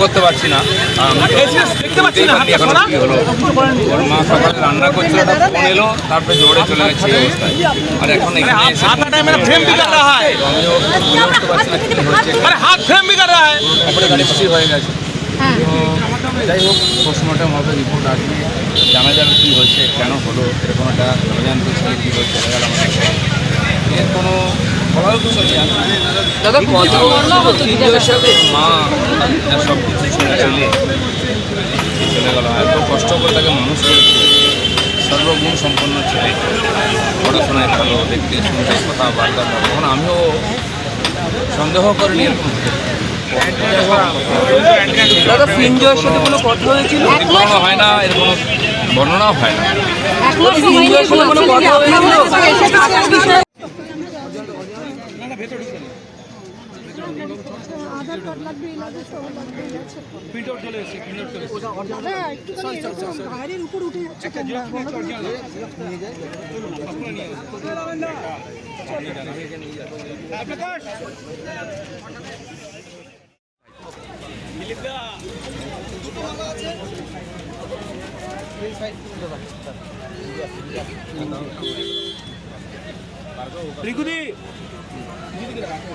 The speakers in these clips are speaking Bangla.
করতে পারছি না। ওর মা সকালে রান্না করছিল ফোন এলো তারপরে জোরে চলে গেছে অবস্থায়। আর এখন এখানে গাড়ি ফাঁসি হয়ে গেছে। যাই হোক পোস্টমর্টম হবে রিপোর্ট আসবে। জানা যাবে কি হয়েছে কেন হলো এরকম একটা জানতে ছেলে কী হয়েছে এর কোনো বলার কিছু নেই। দাদা মা সব কিছু ছেড়ে চলে চলে গেল। এত কষ্ট করে তাকে মানুষ করেছে। সর্বগুণ সম্পন্ন ছেলে। পড়াশোনায় ভালো দেখতে শুনতে কথাবার্তা। তখন আমিও সন্দেহ করিনি এরকম। দাদা ফিনজয়ের সাথে কোনো কথা হয়েছিল? কোনো হয় না এর কোনো বর্ণনাও হয় না। সাথে কোনো কথা আধার কার্ড লাগবে সব লাগবে এই আছে। চলে এসেছে প্রিন্টার চলে এসেছে। হ্যাঁ একটুখানি এরকম উপর উঠে যাচ্ছে তোমরা বলো তো। রিকুদি দিদিকে রাখো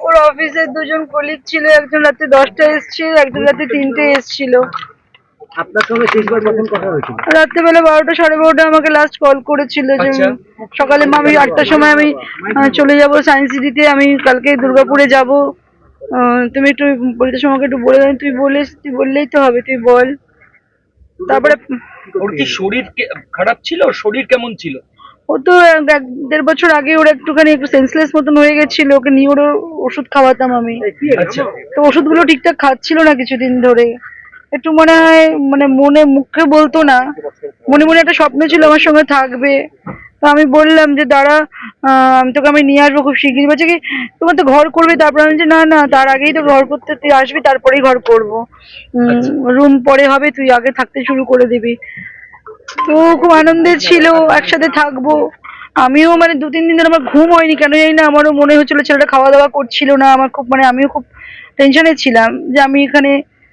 ওর অফিসের দুজন কলিগ ছিল একজন রাতে দশটা এসছে একজন রাতে তিনটে এসছিল। আপনার সঙ্গে শেষবার কখন কথা হয়েছিল? রাত্রেবেলা বারোটা সাড়ে বারোটা আমাকে লাস্ট কল করেছিল যে আচ্ছা। সকালে আমি আটটার সময় আমি চলে যাব সায়েন্স সিটিতে আমি কালকে দুর্গাপুরে যাব। তুমি একটু পরিতোষ আমাকে একটু বলে দাও তুই বলে তুই বললেই তো হবে তুই বল। তারপরে ওর কি শরীর কে- খারাপ ছিল? ওর শরীর কেমন ছিল? ও তো এক দেড় বছর আগে ওর একটুখানি একটু সেন্সলেস মতন হয়ে গেছিল ওকে নিয়ে ওর ওষুধ খাওয়াতাম আমি। আচ্ছা। তো ওষুধগুলো ঠিকঠাক খাচ্ছিল না কিছুদিন ধরে। একটু মনে হয় মানে মনে মুখে বলতো না। মনে মনে একটা স্বপ্ন ছিল আমার সঙ্গে থাকবে। তো আমি বললাম যে দাঁড়া আমি তোকে আমি নিয়ে আসব খুব শিগগিরই। বলছে কি তোমার তো ঘর করবে। তারপর আমি যে না না তার আগেই তো ঘর করতে তুই আসবি তারপরেই ঘর করব। রুম পরে হবে তুই আগে থাকতে শুরু করে দিবি। তো খুব আনন্দের ছিল, একসাথে থাকব। আমিও মানে দু, তিন দিন ধরে আমার ঘুম হয়নি, কেন জানি না, আমারও মনে হচ্ছিল ছেলেটা খাওয়া দাওয়া করছিল না, আমার খুব মানে আমিও খুব টেনশনে ছিলাম যে আমি এখানে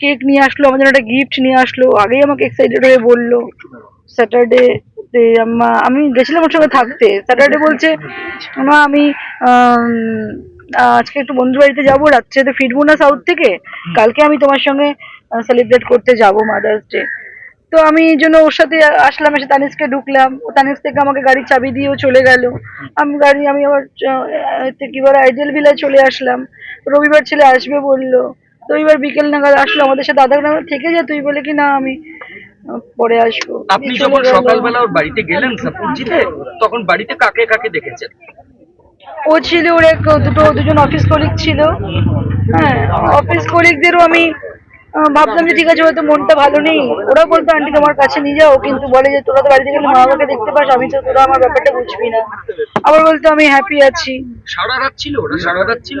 কেক নিয়ে আসলো, আমার জন্য একটা গিফট নিয়ে আসলো। আগেই আমাকে এক্সাইটেড হয়ে বলল স্যাটারডে আমি গেছিলাম ওর সঙ্গে থাকতে। স্যাটারডে বলছে, মা, আমি আজকে একটু বন্ধুর বাড়িতে যাব রাত্রে তো ফিরবো না সাউথ থেকে। কালকে আমি তোমার সঙ্গে সেলিব্রেট করতে যাব মাদার্স ডে তো আমি এই জন্য ওর সাথে আসলাম, এসে তানিশকে ঢুকলাম। ও তানিশ থেকে আমাকে গাড়ির চাবি দিয়েও চলে গেল। আমি গাড়ি, আমি আবার কি বলে আইডিয়াল ভিলায় চলে আসলাম। রবিবার ছেলে আসবে বলল রবিবার বিকেল নাগাদ আসলো আমাদের সাথে আধা ঘণ্টা থেকে যা তুই বলে কি না আমি পরে আসব। আপনি যখন সকালবেলা ওর বাড়িতে গেলেন সাপুরজিতে তখন বাড়িতে কাকে কাকে দেখেছেন? ও ছিল ওর এক দুটো দুজন অফিস কলিগ ছিল। হ্যাঁ অফিস কলিগদেরও আমি আহ, ভাবলাম যে ঠিক আছে হয়তো মনটা ভালো নেই। ওরা বলতো আন্টি তোমার কাছে নিয়ে যাও। কিন্তু বলে যে তোরা তো বাড়িতে গেলে মা বাবাকে দেখতে পাস আমি তো তোরা আমার ব্যাপারটা বুঝবি না। আবার বলতো আমি হ্যাপি আছি। সারা রাত ছিল ওরা? সারা রাত ছিল?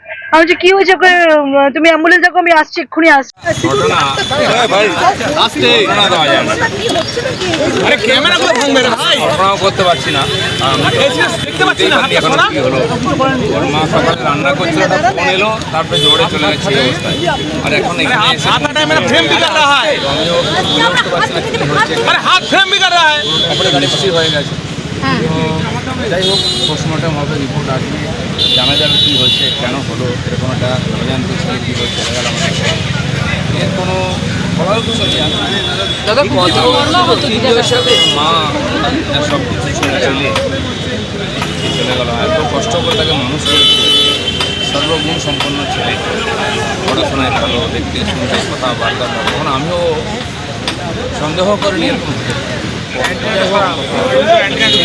আমি কি হয়েছে ওকে? তুমি অ্যাম্বুলেন্স দেখো আমি আসছি এক্ষুনি আসছি। করতে পারছি না। হয়ে। গেছে। যাই হোক পোস্টমর্টম হবে রিপোর্ট আসবে। কী হয়েছে কেন হলো এরকম একটা অজান্ত ছেলে কী হয়েছে এর কোনো বলার কিছু নেই দাদা কত সাথে মা সব কিছু ছেড়ে চলে চলে গেল এত কষ্ট করে তাকে মানুষ করেছে সর্বগুণ সম্পন্ন ছেলে। পড়াশোনায় ভালো দেখতে শুনতে কথাবার্তা তখন আমিও সন্দেহ করিনি এরকম।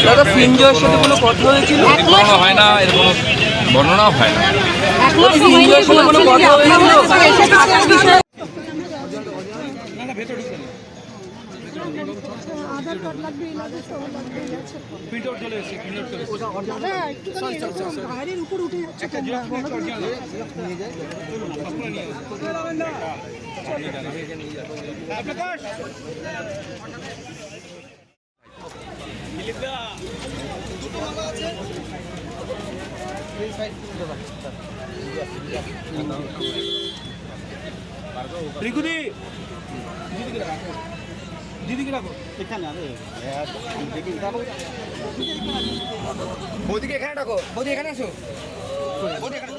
দাদা ফিল্ম সাথে কোনো কথা হয়েছিল? এখনও হয় না এরকম বর্ণনাও হয় না। ফিল্ম বলো তো। রিকু দি দিদিকে রাখো বৌদিকে এখানে ডাকো। বৌদি এখানে আসো। বৌদি এখানে